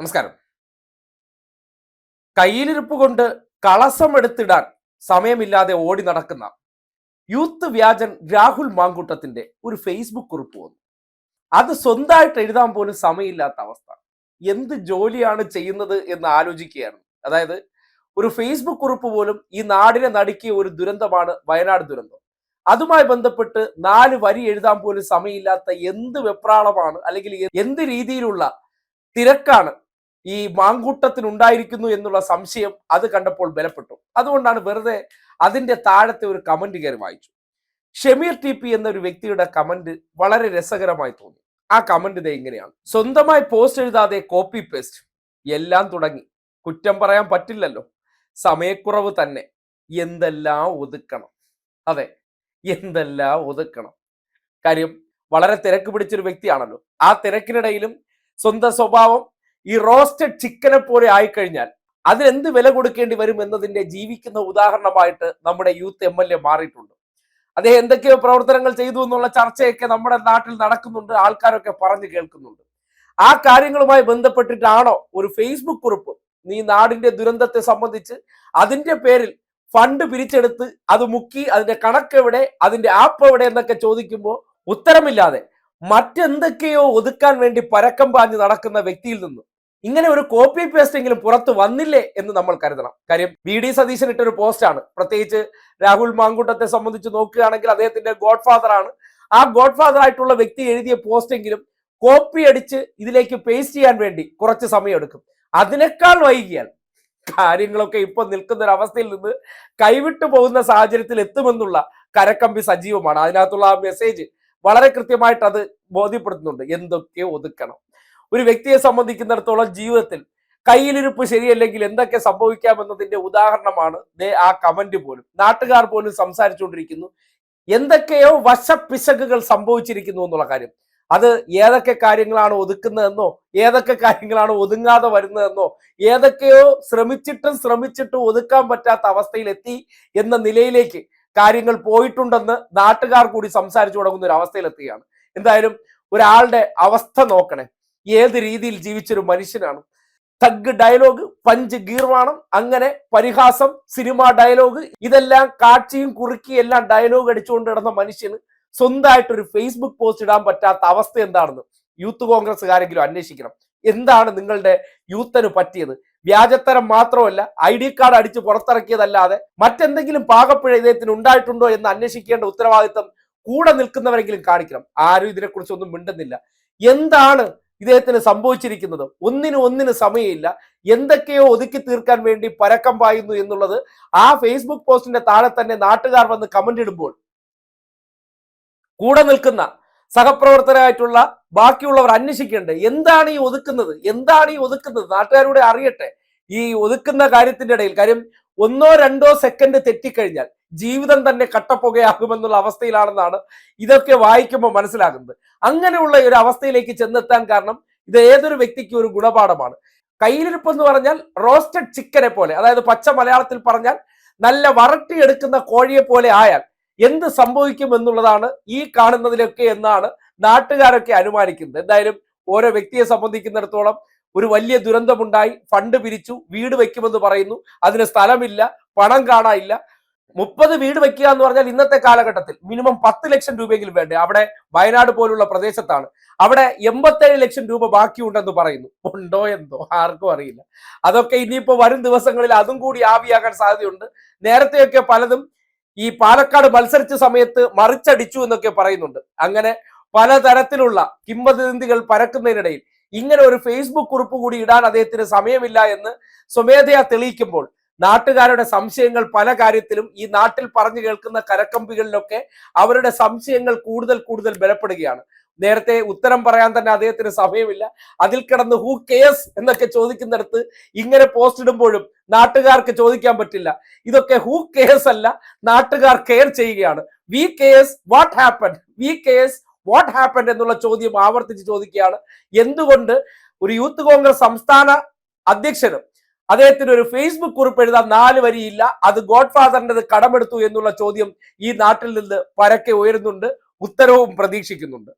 നമസ്കാരം. കയ്യിലിരുപ്പ് കൊണ്ട് കളസമെടുത്തിടാൻ സമയമില്ലാതെ ഓടി നടക്കുന്ന യൂത്ത് വ്യാജൻ രാഹുൽ മാങ്കൂട്ടത്തിന്റെ ഒരു ഫേസ്ബുക്ക് കുറിപ്പ് വന്നു. അത് സ്വന്തമായിട്ട് എഴുതാൻ പോലും സമയമില്ലാത്ത അവസ്ഥ. എന്ത് ജോലിയാണ് ചെയ്യുന്നത് എന്ന് ആലോചിക്കുകയാണ് അതായത് ഒരു ഫേസ്ബുക്ക് കുറിപ്പ് പോലും ഈ നാടിനെ നടുക്കിയ ഒരു ദുരന്തമാണ് വയനാട് ദുരന്തം. അതുമായി ബന്ധപ്പെട്ട് നാല് വരി എഴുതാൻ പോലും സമയമില്ലാത്ത എന്ത് വെപ്രാളമാണ് അല്ലെങ്കിൽ എന്ത് രീതിയിലുള്ള തിരക്കാണ് ഈ മാങ്കൂട്ടത്തിനുണ്ടായിരിക്കുന്നു എന്നുള്ള സംശയം അത് കണ്ടപ്പോൾ ബലപ്പെട്ടു. അതുകൊണ്ടാണ് വെറുതെ അതിന്റെ താഴത്തെ ഒരു കമന്റ് കയറി വായിച്ചു. ഷമീർ ടി പി എന്നൊരു വ്യക്തിയുടെ കമന്റ് വളരെ രസകരമായി തോന്നി. ആ കമന്റ് ഇതേ ഇങ്ങനെയാണ്. സ്വന്തമായി പോസ്റ്റ് എഴുതാതെ കോപ്പി പേസ്റ്റ് എല്ലാം തുടങ്ങി. കുറ്റം പറയാൻ പറ്റില്ലല്ലോ. സമയക്കുറവ് തന്നെ. എന്തെല്ലാം ഒതുക്കണം. അതെ എന്തെല്ലാം ഒതുക്കണം. കാര്യം വളരെ തിരക്ക് പിടിച്ചൊരു വ്യക്തിയാണല്ലോ. ആ തിരക്കിനിടയിലും സ്വന്തം സ്വഭാവം ഈ റോസ്റ്റഡ് ചിക്കനെ പോലെ ആയിക്കഴിഞ്ഞാൽ അതിനെന്ത് വില കൊടുക്കേണ്ടി വരും എന്നതിന്റെ ജീവിക്കുന്ന ഉദാഹരണമായിട്ട് നമ്മുടെ യൂത്ത് എം എൽ എ മാറിയിട്ടുണ്ട്. അദ്ദേഹം എന്തൊക്കെയോ പ്രവർത്തനങ്ങൾ ചെയ്തു എന്നുള്ള ചർച്ചയൊക്കെ നമ്മുടെ നാട്ടിൽ നടക്കുന്നുണ്ട് ആൾക്കാരൊക്കെ പറഞ്ഞു കേൾക്കുന്നുണ്ട്. ആ കാര്യങ്ങളുമായി ബന്ധപ്പെട്ടിട്ടാണോ ഒരു ഫേസ്ബുക്ക് കുറിപ്പ് നീ നാടിന്റെ ദുരന്തത്തെ സംബന്ധിച്ച് അതിന്റെ പേരിൽ ഫണ്ട് പിരിച്ചെടുത്ത് അത് മുക്കി അതിന്റെ കണക്ക് എവിടെ അതിന്റെ ആപ്പ് എവിടെ എന്നൊക്കെ ചോദിക്കുമ്പോൾ ഉത്തരമില്ലാതെ മറ്റെന്തൊക്കെയോ ഒതുക്കാൻ വേണ്ടി പരക്കം പാഞ്ഞ് നടക്കുന്ന വ്യക്തിയിൽ നിന്ന് ഇങ്ങനെ ഒരു കോപ്പി പേസ്റ്റ് എങ്കിലും പുറത്ത് വന്നില്ലേ എന്ന് നമ്മൾ കരുതണം. കാര്യം വി ഡി സതീശൻ ഇട്ടൊരു പോസ്റ്റാണ് പ്രത്യേകിച്ച് രാഹുൽ മാങ്കൂട്ടത്തെ സംബന്ധിച്ച് നോക്കുകയാണെങ്കിൽ അദ്ദേഹത്തിന്റെ ഗോഡ് ഫാദർ ആണ്. ആ ഗോഡ് ഫാദർ ആയിട്ടുള്ള വ്യക്തി എഴുതിയ പോസ്റ്റെങ്കിലും കോപ്പി അടിച്ച് ഇതിലേക്ക് പേസ്റ്റ് ചെയ്യാൻ വേണ്ടി കുറച്ച് സമയം എടുക്കും അതിനേക്കാൾ വൈകിയാൽ കാര്യങ്ങളൊക്കെ ഇപ്പൊ നിൽക്കുന്ന ഒരു അവസ്ഥയിൽ നിന്ന് കൈവിട്ടു പോകുന്ന സാഹചര്യത്തിൽ എത്തുമെന്നുള്ള കരക്കമ്പി സജീവമാണ്. അതിനകത്തുള്ള ആ മെസ്സേജ് വളരെ കൃത്യമായിട്ട് അത് ബോധ്യപ്പെടുത്തുന്നുണ്ട്. എന്തൊക്കെ ഒതുക്കണം. ഒരു വ്യക്തിയെ സംബന്ധിക്കുന്നിടത്തോളം ജീവിതത്തിൽ കയ്യിലിരിപ്പ് ശരിയല്ലെങ്കിൽ എന്തൊക്കെ സംഭവിക്കാമെന്നതിന്റെ ഉദാഹരണമാണ് ദേ ആ കമന്റ് പോലും. നാട്ടുകാർ പോലും സംസാരിച്ചുകൊണ്ടിരിക്കുന്നു. എന്തൊക്കെയോ വശപ്പിശകുകൾ സംഭവിച്ചിരിക്കുന്നു എന്നുള്ള കാര്യം. അത് ഏതൊക്കെ കാര്യങ്ങളാണ് ഒതുക്കുന്നതെന്നോ ഏതൊക്കെ കാര്യങ്ങളാണ് ഒതുങ്ങാതെ വരുന്നതെന്നോ ഏതൊക്കെയോ ശ്രമിച്ചിട്ടും ശ്രമിച്ചിട്ടും ഒതുക്കാൻ പറ്റാത്ത അവസ്ഥയിലെത്തി എന്ന നിലയിലേക്ക് കാര്യങ്ങൾ പോയിട്ടുണ്ടെന്ന് നാട്ടുകാർ കൂടി സംസാരിച്ചു തുടങ്ങുന്ന ഒരു അവസ്ഥയിലെത്തുകയാണ്. എന്തായാലും ഒരാളുടെ അവസ്ഥ നോക്കണേ. ഏത് രീതിയിൽ ജീവിച്ചൊരു മനുഷ്യനാണ്? തഗ് ഡയലോഗ് പഞ്ച് ഗീർവാണം അങ്ങനെ പരിഹാസം സിനിമ ഡയലോഗ് ഇതെല്ലാം കാഴ്ചയും കുറുക്കി എല്ലാം ഡയലോഗ് അടിച്ചുകൊണ്ട് കിടന്ന മനുഷ്യന് സ്വന്തമായിട്ട് ഒരു ഫേസ്ബുക്ക് പോസ്റ്റ് ഇടാൻ പറ്റാത്ത അവസ്ഥ എന്താണെന്ന് യൂത്ത് കോൺഗ്രസ്സുകാരെങ്കിലും അന്വേഷിക്കണം. എന്താണ് നിങ്ങളുടെ യൂത്തിന് പറ്റിയത്? വ്യാജത്തരം മാത്രമല്ല ഐ ഡി കാർഡ് അടിച്ച് പുറത്തിറക്കിയതല്ലാതെ മറ്റെന്തെങ്കിലും പാകപ്പിഴ ഇദ്ദേഹത്തിന് ഉണ്ടായിട്ടുണ്ടോ എന്ന് അന്വേഷിക്കേണ്ട ഉത്തരവാദിത്തം കൂടെ നിൽക്കുന്നവരെങ്കിലും കാണിക്കണം. ആരും ഇതിനെക്കുറിച്ച് ഒന്നും മിണ്ടുന്നില്ല. എന്താണ് ഇദ്ദേഹത്തിന് സംഭവിച്ചിരിക്കുന്നത്? ഒന്നിനും ഒന്നിന് സമയമില്ല. എന്തൊക്കെയോ ഒതുക്കി തീർക്കാൻ വേണ്ടി പരക്കം പായുന്നു എന്നുള്ളത് ആ ഫേസ്ബുക്ക് പോസ്റ്റിന്റെ താഴെ തന്നെ നാട്ടുകാർ വന്ന് കമന്റ് ഇടുമ്പോൾ കൂടെ നിൽക്കുന്ന സഹപ്രവർത്തകരായിട്ടുള്ള ബാക്കിയുള്ളവർ അന്വേഷിക്കേണ്ടത് എന്താണ് ഈ ഒതുക്കുന്നത്? എന്താണ് ഈ ഒതുക്കുന്നത്? നാട്ടുകാരുടെ അറിയട്ടെ. ഈ ഒതുക്കുന്ന കാര്യത്തിന്റെ ഇടയിൽ കാര്യം ഒന്നോ രണ്ടോ സെക്കൻഡ് തെറ്റിക്കഴിഞ്ഞാൽ ജീവിതം തന്നെ കട്ടപ്പുകയാകുമെന്നുള്ള അവസ്ഥയിലാണെന്നാണ് ഇതൊക്കെ വായിക്കുമ്പോൾ മനസ്സിലാകുന്നത്. അങ്ങനെയുള്ള ഒരു അവസ്ഥയിലേക്ക് ചെന്നെത്താൻ കാരണം ഇത് ഏതൊരു വ്യക്തിക്കും ഒരു ഗുണപാഠമാണ്. കയ്യിലിരിപ്പ് എന്ന് പറഞ്ഞാൽ റോസ്റ്റഡ് ചിക്കനെ പോലെ അതായത് പച്ച മലയാളത്തിൽ പറഞ്ഞാൽ നല്ല വരട്ടിയെടുക്കുന്ന കോഴിയെ പോലെ ആയാൽ എന്ത് സംഭവിക്കും എന്നുള്ളതാണ് ഈ കാണുന്നതിലൊക്കെ എന്നാണ് നാട്ടുകാരൊക്കെ അനുമാനിക്കുന്നത്. എന്തായാലും ഓരോ വ്യക്തിയെ സംബന്ധിക്കുന്നിടത്തോളം ഒരു വലിയ ദുരന്തമുണ്ടായി. ഫണ്ട് പിരിച്ചു വീട് വെക്കുമെന്ന് പറയുന്നു. അതിന് സ്ഥലമില്ല പണം കാണാനില്ല. മുപ്പത് വീട് വെക്കുക എന്ന് പറഞ്ഞാൽ ഇന്നത്തെ കാലഘട്ടത്തിൽ മിനിമം പത്ത് ലക്ഷം രൂപയെങ്കിലും വേണ്ടേ? അവിടെ വയനാട് പോലുള്ള പ്രദേശത്താണ്. അവിടെ എൺപത്തേഴ് ലക്ഷം രൂപ ബാക്കിയുണ്ടെന്ന് പറയുന്നു. ഉണ്ടോ എന്തോ? ആർക്കും അറിയില്ല. അതൊക്കെ ഇനിയിപ്പോ വരും ദിവസങ്ങളിൽ അതും കൂടി ആവിയാകാൻ സാധ്യതയുണ്ട്. നേരത്തെയൊക്കെ പലതും ഈ പാലക്കാട് മത്സരിച്ച സമയത്ത് മറിച്ചടിച്ചു എന്നൊക്കെ പറയുന്നുണ്ട്. അങ്ങനെ പലതരത്തിലുള്ള കിംവദന്തികൾ പരക്കുന്നതിനിടയിൽ ഇങ്ങനെ ഒരു ഫേസ്ബുക്ക് കുറിപ്പ് കൂടി ഇടാൻ അദ്ദേഹത്തിന് സമയമില്ല എന്ന് സ്വമേധയാ തെളിയിക്കുമ്പോൾ നാട്ടുകാരുടെ സംശയങ്ങൾ പല കാര്യത്തിലും ഈ നാട്ടിൽ പറഞ്ഞു കേൾക്കുന്ന കരക്കമ്പികളിലൊക്കെ അവരുടെ സംശയങ്ങൾ കൂടുതൽ കൂടുതൽ ബലപ്പെടുകയാണ്. നേരത്തെ ഉത്തരം പറയാൻ തന്നെ അദ്ദേഹത്തിന് സമയമില്ല. അതിൽ കിടന്ന് ഹൂ കെയർസ് എന്നൊക്കെ ചോദിക്കുന്നിടത്ത് ഇങ്ങനെ പോസ്റ്റ് ഇടുമ്പോഴും നാട്ടുകാർക്ക് ചോദിക്കാൻ പറ്റില്ല. ഇതൊക്കെ ഹൂ കെയർസ് അല്ല നാട്ടുകാർ കെയർ ചെയ്യുകയാണ്. We cares what happen we cares what happen എന്നുള്ള ചോദ്യം ആവർത്തിച്ച് ചോദിക്കുകയാണ്. എന്തുകൊണ്ട് ഒരു യൂത്ത് കോൺഗ്രസ് സംസ്ഥാന അധ്യക്ഷനും അദ്ദേഹത്തിന് ഒരു ഫേസ്ബുക്ക് കുറിപ്പ് എഴുതാൻ നാല് വരിയില്ല അത് ഗോഡ് ഫാദറിന്റെ കടമെടുത്തു എന്നുള്ള ചോദ്യം ഈ നാട്ടിൽ നിന്ന് പരക്കെ ഉയരുന്നുണ്ട് ഉത്തരവും പ്രതീക്ഷിക്കുന്നുണ്ട്.